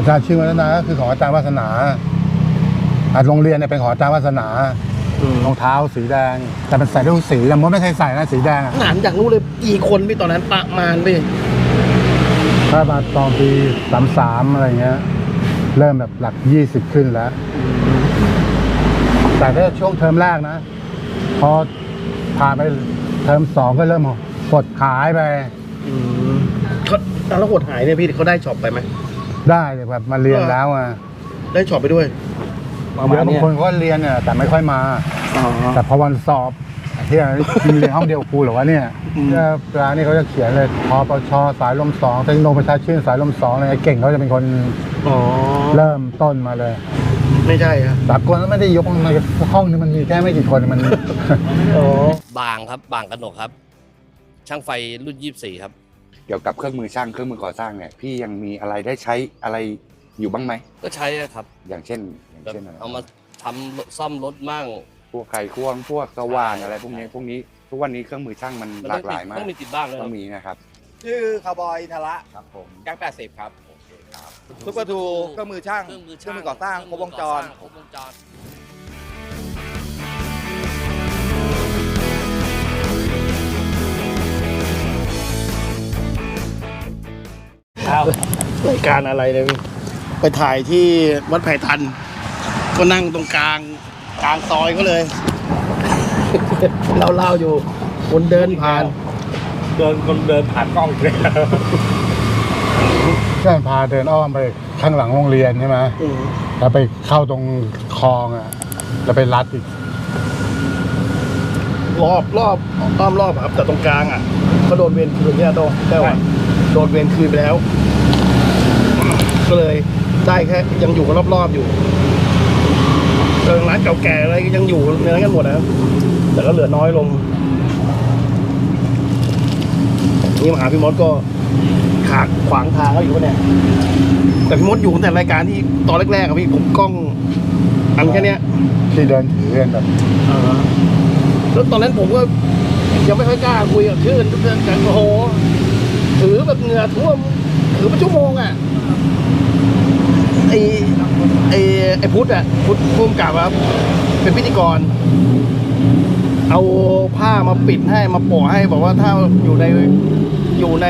ประชาชื่นวัฒนาก็คือของอาจารย์วาสนาอาโรงเรียนเนี่ยเป็นของอาจารย์วาสนาอืม รองเท้าสีแดง แต่เป็นใส่ได้ทุกสีแต่มดไม่เคยใส่นะสีแดงอะถามอยากรู้เลยกี่คนพี่ตอนนั้นประมาณพี่ถ้ามาตอนปีสามสามอะไรเงี้ย เริ่มแบบหลักยี่สิบขึ้นแล้ว แต่ถ้าช่วงเทอมแรกนะ พอผ่านไปเทอมสองก็เริ่มกดขายไปอืมเขาแล้วหดหายเนี่ยพี่เขาได้ช็อปไปไหม ได้เลยแบบมาเรียนแล้วอะได้ช็อปไปด้วยประมาเดี๋ยณวบางเนี้ยคนก็เรียนเนี่ยแต่ไม่ค่อยมา อ๋อ แต่พอวันสอบที่มีเรียนห้องเดียวกับกูเหรอวะเนี่ยอืม เนี่ยร้านนี้เขาจะเขียนเลยพปชสายลมสองเทคโนโลยีประชาชื่นสายลมสองอะไรเก่งเขาจะเป็นคนอ๋อเริ่มต้นมาเลยไม่ใช่ครับสากลก็ไม่ได้ยกมาห้องนึงมันมีแค่ไม่กี่คนมัน อ๋อบางครับบางกระหนกครับ ช่างไฟรุ่นยี่สี่ครับเกี่ยวกับเครื่องมือช่างเครื่องมือก่อสร้างเนี่ยพี่ยังมีอะไรได้ใช้อะไรอยู่บ้างไหมก็ใช้อะครับ อย่างเช่นอย่างแบบเช่นอะไรเอามาทำซ่อมรถมั่งพวกไขควงพวกสว่านอะไรพวกนี้พวกนี้ทุกวันนี้เครื่องมือช่างมันมันหลาต้องกหลายมากต้องมีติดบ้างเลยคต้รัอบงมีนะครับชื่อคาวบอยอินทระครับผมแก๊ง80ครับซุปเปอร์ทูเครื่องมือช่างเครื่องมือเครื่องมือก่อสร้างครบวงจรครบวงจร รายการอะไรเลยพี่ไปถ่ายที่วัดไผ่ทัน ก็นั่งตรงกลางกลางซอยเขาเลย เราเล่าๆอยู่ คนเดินผ่าน เดินคนเดินผ่านกล้องเลยก็พาเดินอ้อมไปข้างหลังโรงเรียนใช่ไหมอืมแล้วไปเข้าตรงคลองอะ แล้วไปรัดอีก รอบรอบอ้อมรอบอะครับแต่ตรงกลางอะก็โดนเวรคืนเนี่ยโตแต้วอะ โดนเวรคืนไปแล้ว ก็เลยได้แค่ยังอยู่กันรอบๆอยู่เริงร้านเก่าแก่อะไรก็ยังอยู่ในนั้นกันหมดนะครับแต่ก็เหลือน้อยลง นี่มาหาพี่มดก็ขาดขวางทางเขาอยู่ปะเนี่ย แต่พี่มดอยู่ตั้งแต่รายการที่ตอนแรกๆอะพี่ผมกล้องอันแค่เนี้ยที่เดินถือกันแบบแล้วตอนนั้นผมก็ยังไม่ค่อยกล้าคุยกับชื่นเพื่อนกันโอ้โห ถือแบบเหงื่อท่วมถือเป็นชั่วโมงอะไอไอไอพุทธอะพุทธภูมิกับครับเป็นพิธีกร เอาผ้ามาปิดให้มาโปะให้บอกว่าถ้าอยู่ในอยู่ใน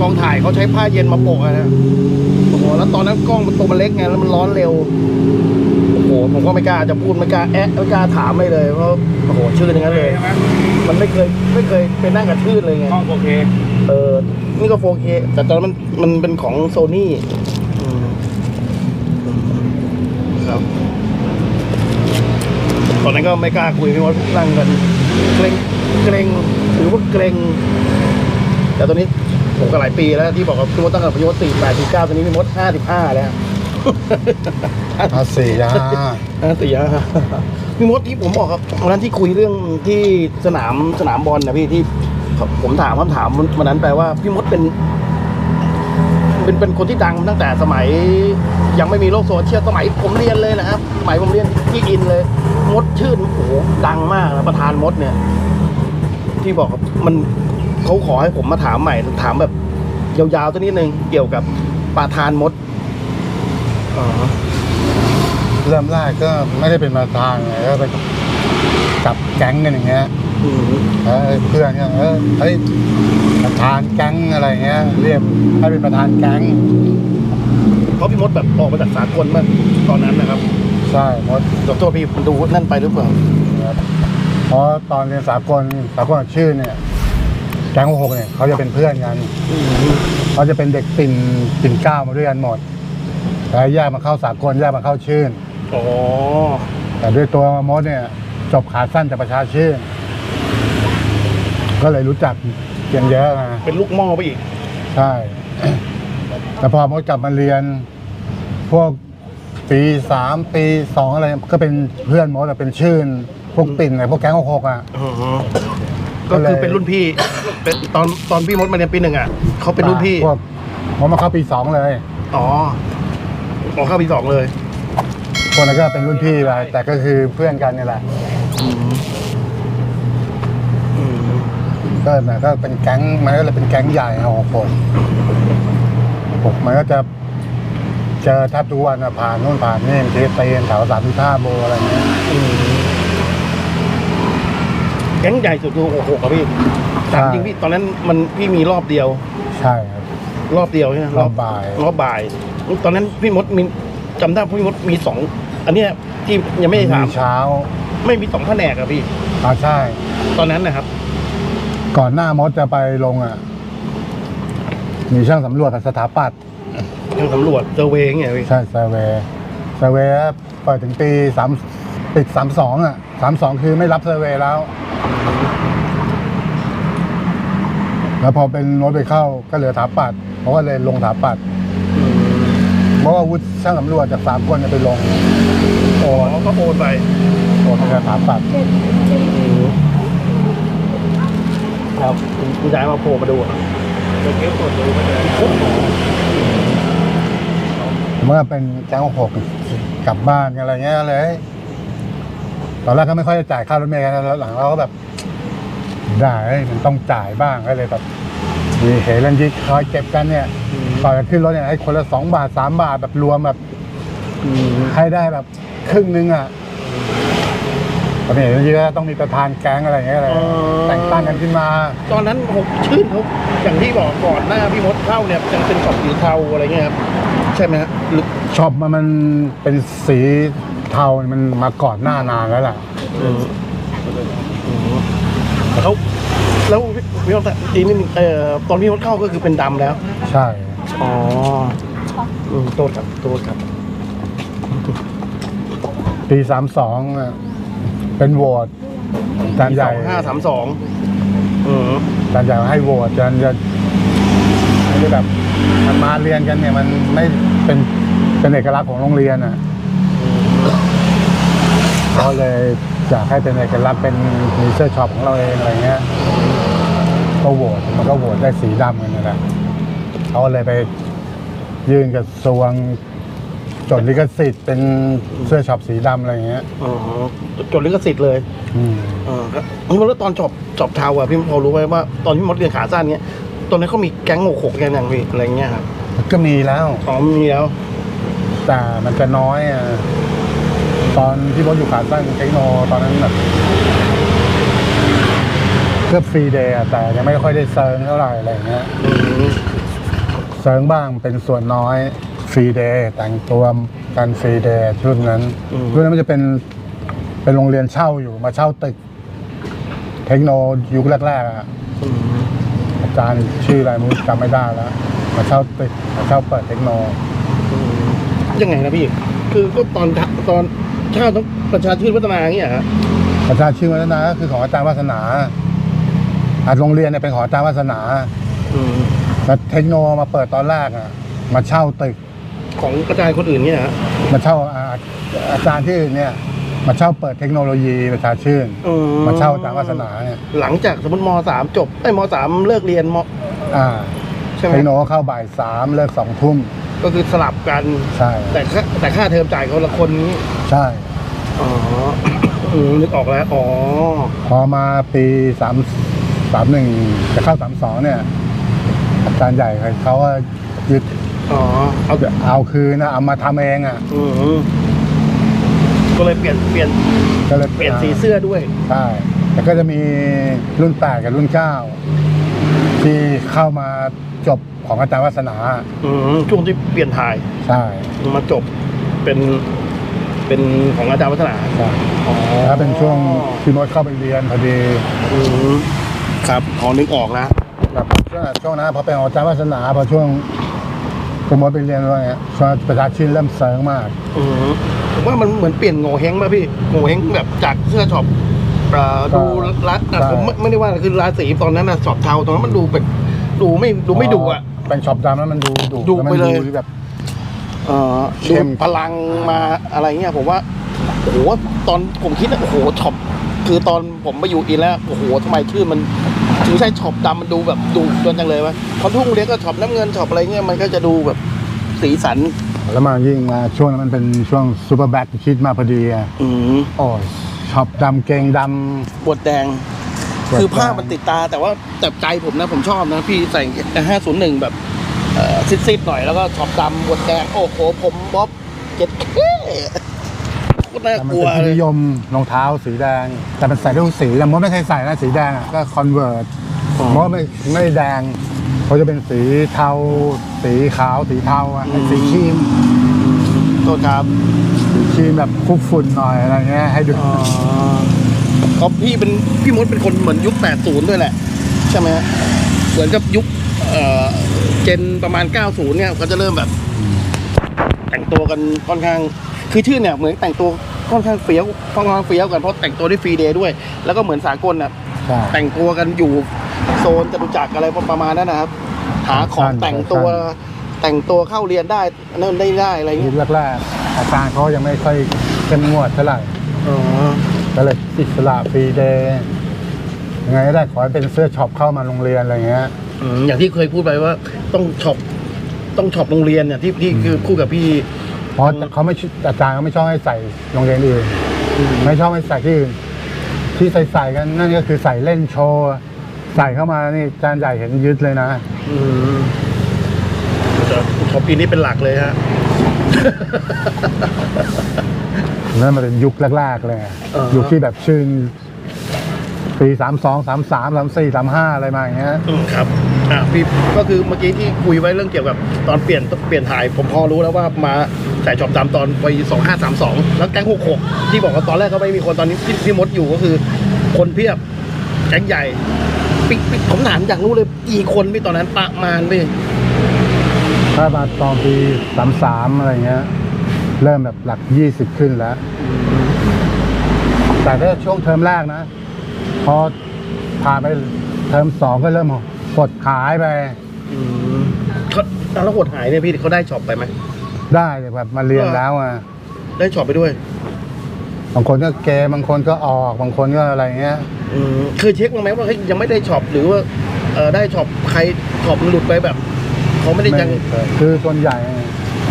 กองถ่ายเขาใช้ผ้าเย็นมาโปะนะโอ้โหแล้วตอนนั้นกล้องมันตัวมันเล็กไงแล้วมันร้อนเร็วโอ้โหผมก็ไม่กล้าจะพูดไม่กล้าแอะไม่กล้าถามไม่เลยเพราะโอ้โหชื่ออย่างนั้นเลย มันไม่เคยไม่เคยไปนั่งกับชื่อเลยไงกล้องโอเค เออนี่ก็ 4K แต่ตอนนั้นมันมันเป็นของโซนี่ครับตอนนั้นก็ไม่กล้าคุยพี่มดนั่งกันเกรงเกรงหรือว่าเกรงแต่ตอนนี้ผมก็หลายปีแล้วที่บอกว่าพี่มดตั้งแต่พี่มดสี่แปดสี่เก้าตอนนี้พี่มดห้าสิบห้าแล้วอาสี่ห้าอ่าตีห้าพี่มดที่ผมบอกครับวันนั้นที่คุยเรื่องที่สนามสนามบอลนะพี่ที่ ผมถามคำถามวันนั้นแปลว่าพี่มดเป็น เป็นเป็นคนที่ดังตั้งแต่สมัย ยังไม่มีโลกโซเชียลสมัยผมเรียนเลยนะครับสมัยผมเรียนที่อินเลย มดชื่นโอ้โหดังมากนะประธานมดเนี่ย ที่บอกมันเขาขอให้ผมมาถามใหม่ถามแบบยาวๆตัวนิดนึงเกี่ยวกับประธานมดเริ่มแรกก็ไม่ได้เป็นมาทางไงก็ไปจับแก๊งกันอย่างเงี้ย เออเพื่อนก็เออเฮ้ยประธานแก๊งอะไรเงี้ย เรียกให้เป็นประธานแก๊งเพราะพี่มดแบบออกมาจากสากลมากตอนนั้นนะครับใช่มดขอโทษพี่มันดูนั่นไปหรือเปล่าครับเพราะตอนเรียนสากลสากลชื่อเนี่ยแก๊งหกเนี่ยเขาจะเป็นเพื่อนกันเขาจะเป็นเด็กปิ่นปิ่นเกล้ามาด้วยกันหมดแต่แยกมาเข้าสากลแยกมาเข้าชื่นอ๋อแต่ด้วยตัวมดเนี่ยจบขาสั้นจากประชาชื่น ก็เลยรู้จักเกียนเยอะนะเป็นลูกหม้อไปอีก ใช่ แต่พอมดกลับมาเรียน พวกปีสามปีสองอะไร ก็เป็นเพื่อนมดอะเป็นชื่น พวกปิ่นอะไรพวกแก๊งหกๆอะ อ๋อก็คือเป็นรุ่นพี่ เป็นตอนตอนพี่มดมาเรียนปีหนึ่งอะเขาเป็นรุ่นพี่ พวกมดมาเข้าปีสองเลยอ๋อออกเข้าปีสองเลยพวกนั้นก็เป็นรุ่นพี่ไปแต่ก็คือเพื่อนกันนี่แหละ อืม ก็นะก็เป็นแก๊งมันก็เลยเป็นแก๊งใหญ่ของผมผมมันก็จะเจอแทบทุกวันอะผ่านนู่นผ่านนี่เทสเตนแถวสามพิท่าโบอะไรเงี้ยแก๊งใหญ่สุดคือหกหกครับพี่ใช่ถามจริงพี่ตอนนั้นมันพี่มีรอบเดียว ใช่ครับ รอบเดียวใช่ไหมรอบบ่าย รอบบ่าย ตอนนั้นพี่มดมีจำได้พี่มดมีสองอันเนี้ยที่ยังไม่ได้ถามมีเช้า ไม่มีสองแผนกอะพี่อ่าใช่ ตอนนั้นนะครับ ก่อนหน้ามดจะไปลงอะ มีช่างสำรวจกับสถาปัตย์ยังสำรวจเซอร์เวย์อย่างเงี้ยพี่ใช่เซเวเซเวเปิดถึงปีสามปิดสามสองอะสามสองคือไม่รับเซเวแล้ว แล้วพอเป็นรถไปเข้าก็เหลือถาปัดเพราะว่าเลยลงถาปัดเพราะว่าวุฒิช่างสำรวจจากสามคนเนี่ยไปลงอ๋อก็โอนไปโดนไปถาปัด ครับคุณยายมาโผล่มาดูอะเมื่อเป็นแจ้งหกกลับบ้านอะไรเงี้ยเลย ตอนแรกก็ไม่ค่อยจะจ่ายค่ารถเมล์กันแล้วหลังเราก็แบบได้มันต้องจ่ายบ้างก็เลยแบบมีเหตุเรื่องที่คอยเก็บกันเนี่ยก่อนจะขึ้นรถเนี่ยให้คนละสองบาทสามบาทแบบรวมแบบให้ได้แบบครึ่งนึงอะ ตอนนี้เรื่องที่ก็ต้องมีประธานแก๊งอะไรเงี้ยเลยแต่งตั้งกันขึ้นมา ตอนนั้นหกชื่นเขาอย่างที่บอกก่อนหน้าพี่มดเข้าเนี่ยยังเป็นขอบสีเทาอะไรเงี้ยครับใช่ไหมฮะหรือช็อปมันมันเป็นสีเทามันมาก่อนหน้านานแล้วล่ะ เขาแล้วพี่มดทีนี้เอ่อตอนพี่มดเข้าก็คือเป็นดำแล้ว ใช่ อ๋ออืมโทษครับโทษครับปีสามสอง เป็นโหวตจานใหญ่ห้าสามสองอืมจานใหญ่ให้โหวตจานจะไม่ได้แบบมันมาเรียนกันเนี่ยมันไม่เป็นเป็นเอกลักษณ์ของโรงเรียนอะเขาเลยอยากให้เป็นเอกลักษณ์เป็นมีเสื้อช็อปของเราเองอะไรเงี้ยก็โหวตมันก็โหวตได้สีดำกันนี่แหละเขาเลยไปยื่นกระทรวงจดลิขสิทธิ์เป็นเสื้อช็อปสีดำอะไรเงี้ยอ๋อ จดลิขสิทธิ์เลยอืมเออครับพี่มดแล้วตอนจบจบเทาอะพี่พอรู้ไหมว่าตอนที่มดเรียนขาสั้นเนี้ยตอนนั้นเขามีแก๊งโงกกันอย่างพี่อะไรเงี้ยครับก็มีแล้วอ๋อมีแล้ว แต่มันจะน้อยอะตอนที่รถอยู่ขาสั้นเทคโนตอนนั้นแบบเพื่อฟรีเดย์อะแต่ยังไม่ค่อยได้เซิร์งเท่าไหร่อะไรอย่างเงี้ยอืมเซิร์งบ้างเป็นส่วนน้อยฟรีเดย์แต่งตัวกันฟรีเดย์รุ่นนั้นรุ่นนั้นมันจะเป็น เป็นโรงเรียนเช่าอยู่มาเช่าตึก เทคโนยุคแรกๆอะอาจารย์ชื่ออะไรไมึงจำไม่ได้แล้ว มาเช่าตึกมาเช่าเปิดเทคโน ยังไงนะพี่ คือก็ตอนตอนเช่าต้องประชาชื่นพัฒนาอย่างเงี้ยฮะประชาชื่นวัฒนาก็คือของอาจารย์วาสนาอาโรงเรียนเนี่ยเป็นของอาจารย์วาสนาอืมแล้วเทคโนมาเปิดตอนแรกอะ มาเช่าตึกของกระจายคนอื่นเนี่ยฮะมาเช่าอาอาจารย์ที่อื่นเนี่ย มาเช่าเปิดเทคโนโลยีประชาชื่น อืมาเช่าอาจารย์วาสนาเนี่ยหลังจากสมมติมสามจบไอ้ยมสามเลิกเรียนมอ่าใช่ไหมเทคโนก็เข้าบ่ายสามเลิกสองทุ่มก็คือสลับกันใช่แต่ค่าแต่ค่าเทอมจ่ายคนละคนนี้ใช่ อ๋ออืมนึกออกแล้วอ๋อพอมาปีสามสามหนึ่งจะเข้าสามสองเนี่ย อาจารย์ใหญ่เขาก็ยึดอ๋อเอาเอาคืนนะเอามาทำเองอะ อืม ก็เลยเปลี่ยนเปลี่ยนก็เลยเปลี่ยนสีเสื้อด้วยใช่แต่ก็จะมีรุ่นแปดกับรุ่นเก้าที่เข้ามาจบของอาจารย์วัฒนาอืมช่วงที่เปลี่ยนถ่ายใช่มาจบเป็นเป็นของอาจารย์วัฒนาใช่อ๋อแล้วเป็นช่วงที่มดเข้าไปเรียนพอดีอืมครับพอนึกออกแล้วแบบช่วงช่วงนั้นพอเป็นของอาจารย์วัฒนาพอช่วงคุณมดไปเรียนว่าไงช่วงประชาชื่นเริ่มเซิร์งมากอืมผม ว่ามันเหมือนเปลี่ยนโง่เฮงป่ะพี่โง่เฮงแบบจากเสื้อช็อปเอ่อดูรัดอะผมไม่ไม่ได้ว่าคือราศีตอนนั้นนะช็อปเทาตอนนั้นมันดูเป็นดูไม่ดูไม่ดุอะเป็นช็อปดำแล้วมันดูดุดุแวมันไปเลยดูแบบเอ่อเข้ดูมพลังมาอะไรเงี้ยผมว่าโอ้โหตอนผมคิดนะโอ้โหช็อปคือตอนผมไปอยู่อินแล้วโอ้โหทำไมชื่อมันถึงใช่ช็อปดำมันดูแบบดูจนจังเลยวะพอทุ่งเล็กก็ช็อปน้ำเงินช็อปอะไรเงี้ยมันก็จะดูแบบสีสัน แล้วมายิ่งมาช่วงนั้นมันเป็นช่วงซูเปอร์แบ็คคิดมาพอดีอะอืมโอ้ยช็อปดำเกงดบทแดงบทแดงคือภาพมันติดตาแต่ว่าแต่ใจผมนะผมชอบนะ พี่ใส่ห้าศูนย์หนึ่งแบบเอ่อซิดๆหน่อยแล้วก็ช็อปดำบนแดง โอ้โห ผมบ๊อบเจ็ดเท่ก็น่าแต่มันกลัวเป็นที่เลย นิยมรองเท้าสีแดง แต่มันใส่ได้ทุกสีแต่มดไม่เคยใส่นะสีแดงอะก็คอนเวิร์ตมดไม่ไม่แดง เขาจะเป็นสีเทา สีขาว สีเทาอะไอ้สีครีมโทษครับสีครีมแบบคลุกฝุ่นหน่อยอะไรเงี้ยให้ดูก็พี่เป็นพี่มดเป็นคนเหมือนยุค 80 ด้วยแหละ ใช่ไหมฮะเหมือนกับยุคเอ่อเจนประมาณ 90 เนี่ยก็จะเริ่มแบบ แต่งตัวกันค่อนข้าง คือชื่อเนี่ยเหมือนแต่งตัวค่อนข้างเฟี้ยวค่อนข้างเฟี้ยวกันเพราะแต่งตัวด้วยฟรีเดย์ด้วย แล้วก็เหมือนสากลน่ะ ใช่ แต่งตัวกันอยู่ โซนจตุจักรอะไรประมาณนั้นนะครับ หาของแต่งตัวแต่งตัวเข้าเรียนได้นั่นได้ได้อะไรยุเงี้คยแรกๆอาจารย์เขายังไม่ค่อยเข้มงวดเท่าไหร่อ๋อก็เลยอิสระฟรีเดย์ยังไงก็ได้ขอให้เป็นเสื้อช็อปเข้ามาโรงเรียนอะไรเงี้ยอืมอย่างที่เคยพูดไปว่าต้องช็อปต้องช็อปโรงเรียนเนี่ยที่ที่คือคู่กับพี่เพราะเขาไม่ชอาจารย์เขาไม่ชอบให้ใส่โรงเรียนอื่นไม่ชอบให้ใส่ที่อื่นที่ใส่ใส่กันนั่นก็คือใส่เล่นโชว์ ใส่เข้ามานี่อาจารย์ใหญ่เห็นยึดเลยนะ อืมแต่ช็อปปีนี้เป็นหลักเลยฮะ นั่นมันเป็นยุคแรกๆเลยเออ ยุคที่แบบชื่นปีสามสองสามสามสามสี่สามห้าอะไรมาอย่างเงี้ย อืมครับ อะพี่ก็คือเมื่อกี้ที่คุยไว้เรื่องเกี่ยวกับตอนเปลี่ยนเปลี่ยนถ่าย ผมพอรู้แล้วว่ามาใส่ช็อปดำตอนปีสองห้าสามสองแล้วแก๊งหกหกที่บอกว่าตอนแรกก็ไม่มีคนตอนนี้ที่พี่มดอยู่ก็คือ คนเพียบแก๊งใหญ่ ปิ๊กปิ๊กผมถามอยากรู้เลยกี่คนพี่ตอนนั้นประมาณพี่ถ้ามาตอนปีสามสามอะไรเงี้ย เริ่มแบบหลักยี่สิบขึ้นแล้ว แต่ถ้าช่วงเทอมแรกนะ พอผ่านไปเทอมสองก็เริ่มหดขายไปอืมเขาแล้วหดหายเนี่ยพี่เขาได้ช็อปไปไหมได้แต่แบบมาเรียนแล้วอะได้ช็อปไปด้วย บางคนก็เกมบางคนก็ออก บางคนก็อะไรเงี้ย อืมเคยเช็คบ้างไหมว่าเฮ้ยยังไม่ได้ช็อปหรือว่าเออได้ช็อปใครช็อปมันหลุดไปแบบเขาไม่ได้ยัง ไม่เคยคือส่วนใหญ่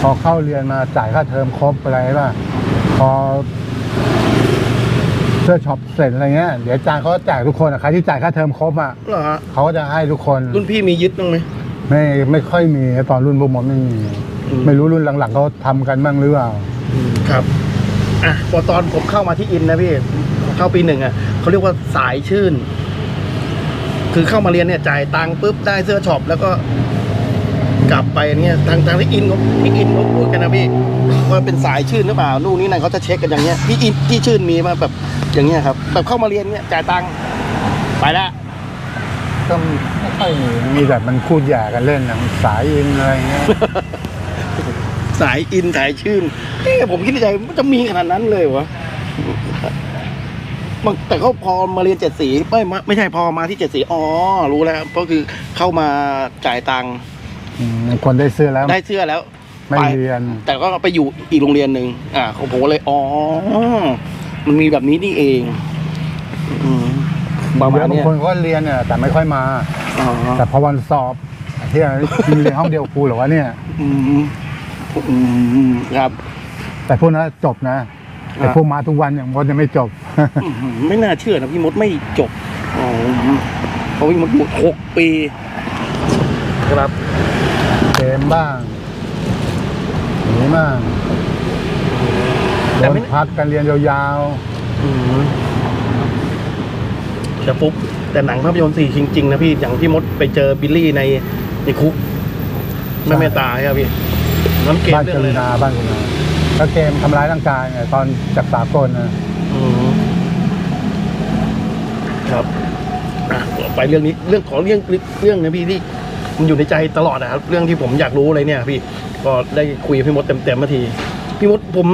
พอเข้าเรียนมาจ่ายค่าเทอมครบอะไรป่ะพอเสื้อช็อปเสร็จอะไรเงี้ยเดี๋ยวอาจารย์เขาก็แจกทุกคนอะใครที่จ่ายค่าเทอมครบอะเหรอฮะเขาก็จะให้ทุกคนรุ่นพี่มียึดบ้างไหม ไม่ไม่ค่อยมีตอนรุ่นพวกผมไม่มีอืม ไม่รู้รุ่นหลังๆเขาทำกันบ้างหรือเปล่า ครับ อะพอตอนผมเข้ามาที่อินนะพี่เข้าปีหนึ่งอะเขาเรียกว่าสายชื่น คือเข้ามาเรียนเนี่ยจ่ายตังค์ปุ๊บได้เสื้อช็อปแล้วก็กลับไปเนี่ยทางทางที่อินเขาที่อินเขาพูดกันนะพี่ว่าเป็นสายชื่นหรือเปล่านู่นนี่นั่นเขาจะเช็คกันอย่างเงี้ยพี่อินที่ชื่นมีมาแบบอย่างเงี้ยครับแบบเข้ามาเรียนเนี่ยจ่ายตังค์ไปละก็ไม่ค่อยมีแบบมันพูดแย่กันเล่นนะสายอินอะไรเงี้ย สายอินสายชื่นเอ๊ะผมคิดในใจมันจะมีขนาดนั้นเลยวะมันแต่ก็พอมาเรียนเจ็ดสีไม่ไม่ไม่ใช่พอมาที่เจ็ดสีอ๋อรู้แล้วก็คือเข้ามาจ่ายตังค์อืมคนได้เสื้อแล้ว ได้เสื้อแล้วไม่ปเรียน แต่ก็ไปอยู่อีกโรงเรียนหนึ่งอ่าของผมก็เลยอ๋อมันมีแบบนี้นี่เองอืมประมาณเดี๋ยวบางเนี้ยคนก็เรียนเนี่ยแต่ไม่ค่อยมาอ๋อแต่พอวันสอบเฮียมีเรียนห้องเดียวกูเหรอวะเนี่ย อืมอืมครับ แต่พวกนั้นจบนะไอ้อ่าพวกมาทุกวันอย่างมดยังไม่จบ อื้อหือไม่น่าเชื่อนะพี่มดไม่จบอ๋อเพราะพี่มดอยู่หกปี ครับเกมบ้างหนีบ้างโดแต่นไม่พักกันเรียนยาวอืมแต่ปุ๊บแต่หนังภาพยนตร์สี่จริง ๆ นะพี่อย่างพี่มดไปเจอบิลลี่ในในคุกไม่เมตตาใช่ไหมพี่ น้ำเกๆมบ้านเรื่กองเลรุยณานะบ้านกรุณาแล้วเกมทำร้ายร่างกายไงตอนจากสากลนะอืมครับอะไปเรื่องนี้เรื่องของเรื่องเรื่องนะพี่ที่มันอยู่ในใจตลอดนะครับ เรื่องที่ผมอยากรู้เลยเนี่ย พี่ก็ได้คุยกับพี่มดเต็มๆมาทีพี่มดผม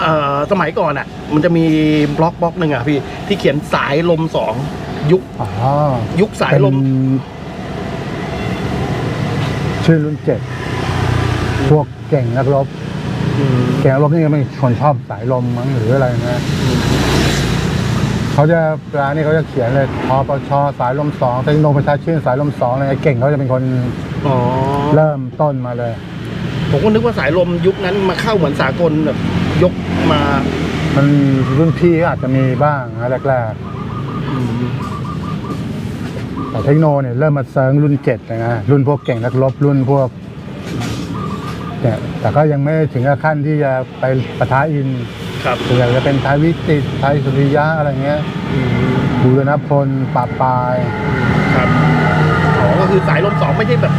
อ่าสมัยก่อนอะ มันจะมีบล็อกบล็อกหนึ่งอะพี่ที่เขียนสายลมสองยุคอ๋อยุคสายลม เป็นชื่อรุ่นเจ็ด พวกเก่งนักรบอืมเก่งนักรบนี่ก็เป็นคนชอบสายลมมั้งหรืออะไรนะเขาจะเวลานี่เขาจะเขียนเลยพปชสายลมสองเทคโนประชาชื่นสายลมสองอะไรเก่งเขาจะเป็นคนอ๋อเริ่มต้นมาเลย ผมก็นึกว่าสายลมยุคนั้นมาเข้าเหมือนสากลแบบยกมา มันรุ่นพี่ก็อาจจะมีบ้างนะแรกอืมแต่เทคโนเนี่ยเริ่มมาเซิร์งรุ่นเจ็ดเลยนะรุ่นพวกเก่งนักรบรุ่นพวก เนี่ยแต่ก็ยังไม่ถึงกับขั้นที่จะไปปะทะอินครับส่วนใหญ่จะเป็นไทยวิจิตรไทยสุริยะอะไรเงี้ยบูรณพลปราบปรายครับอ๋อก็คือสายลมสองไม่ใช่แบบ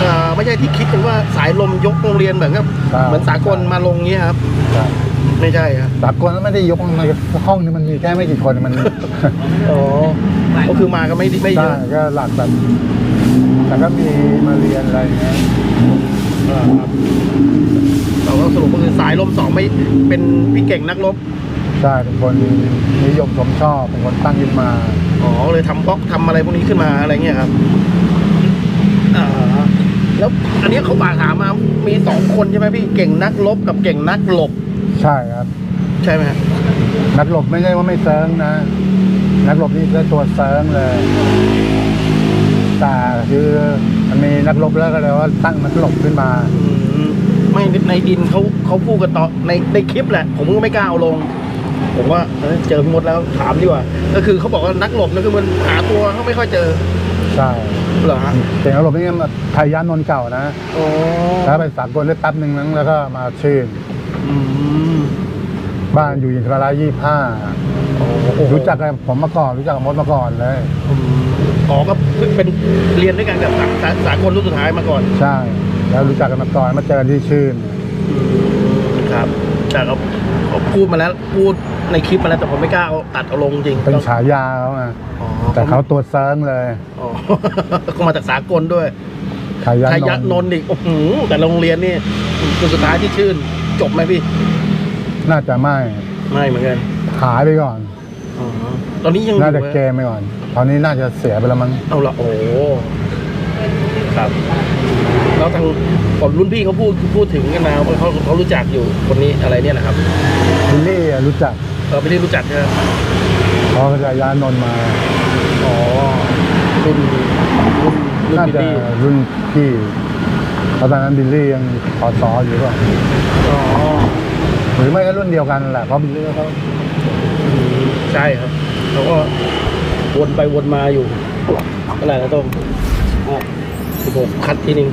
เอ่อไม่ใช่ที่คิดถึงว่าสายลมยกโรงเรียนเหมือนกับครับเหมือนสากลมาลงเงี้ยครับ ครับไม่ใช่ครับสากลไม่ได้ยกในห้องนี้มันมีแค่ไม่กี่คนมันอ๋อก็คือมาก็ไม่ไม่เยใช่อะก็หลักแบบแต่ก็มีมาเรียนอะไรเงี้ยอ่าครับ เราก็สรุปก็คือสายลมสองไม่เป็นพี่เก่งนักรบใช่เป็นคนนิยมชมชอบเป็นคนตั้งขึ้นมาอ๋อเลยทำบล็อกทำอะไรพวกนี้ขึ้นมาอะไรเงี้ยครับอ่าแล้วอันนี้เขาฝากถามมา มีสองคนใช่ไหมพี่เก่งนักรบกับเก่งนักหลบ ใช่ครับ ใช่ไหมฮะนักหลบไม่ใช่ว่าไม่เซิร์งนะ นักหลบนี่คือตัวเซิร์งเลยแต่คือ มันมีนักหลบแล้วก็เลยว่าตั้งนักหลบขึ้นมา อืมไม่ในดินเขาเขาพูดกันต่อในในคลิปแหละ ผมก็ไม่กล้าเอาลง ผมว่าเอ้ยเจอพี่มดแล้วถามดีกว่า ก็คือเขาบอกว่านักหลบนั่นคือมันหาตัวเขาไม่ค่อยเจอใช่เหรอฮะเก่งนักหลบนี่มาไทยย่านนนท์เก่านะโอ้แล้วไปสากลได้แป๊บหนึ่งนั้นแล้วก็มาชื่น อืม บ้านอยู่อินทรายี่ห้าโอ้โหรู้จักกับผมมาก่อน รู้จักกับมดมาก่อนเลยอืมอ๋อก็เพิ่งเป็นเรียนด้วยกันกับสาสาสากลรุ่นสุดท้ายมาก่อน ใช่ แล้วรู้จักกันมาก่อนมาเจอกันที่ชื่นครับแต่เขาเขาพูดมาแล้วพูดในคลิปมาแล้วแต่ผมไม่กล้าเอาตัดเอาลงจริงเป็นฉายาเขาไงอ๋อแต่เขาตัวเซิร์งเลยอ๋อก็มาจากสากลด้วยไทยย่านไทยยะนนนนท์ท์อีกโอ้โหแต่โรงเรียนนี่คือสุดท้ายที่ชื่น จบไหมพี่ น่าจะไม่ไม่เหมือนกันหายไปก่อน อ๋อตอนนี้ยังอน่าจะยู่ไหมเกมไปก่อน ตอนนี้น่าจะเสียไปแล้วมั้งเอาละโอ้ครับแล้วทางผมรุ่นพี่เขาพูดพูดถึงกันมาว่าเขาเขารู้จักอยู่คนนี้อะไรเนี่ยนะครับบิลลี่อะรู้จักเออไม่ได้รู้จักใช่ไหมเพราะเขาจะย้ายนนท์มา อ๋อรุ่นรุ่นรุ่นน่าบิลจะลี่รุ่นพี่เพราะตอนนั้นบิลลี่ยังขอสออยู่ป่ะอ๋อ หรือไม่ก็รุ่นเดียวกันแหละเพราะบิลลี่เขาใช่ครับเขาก็วนไปวนมาอยู่เท่าไหร่นะต้มสิบหกคัดทีหนึ่ง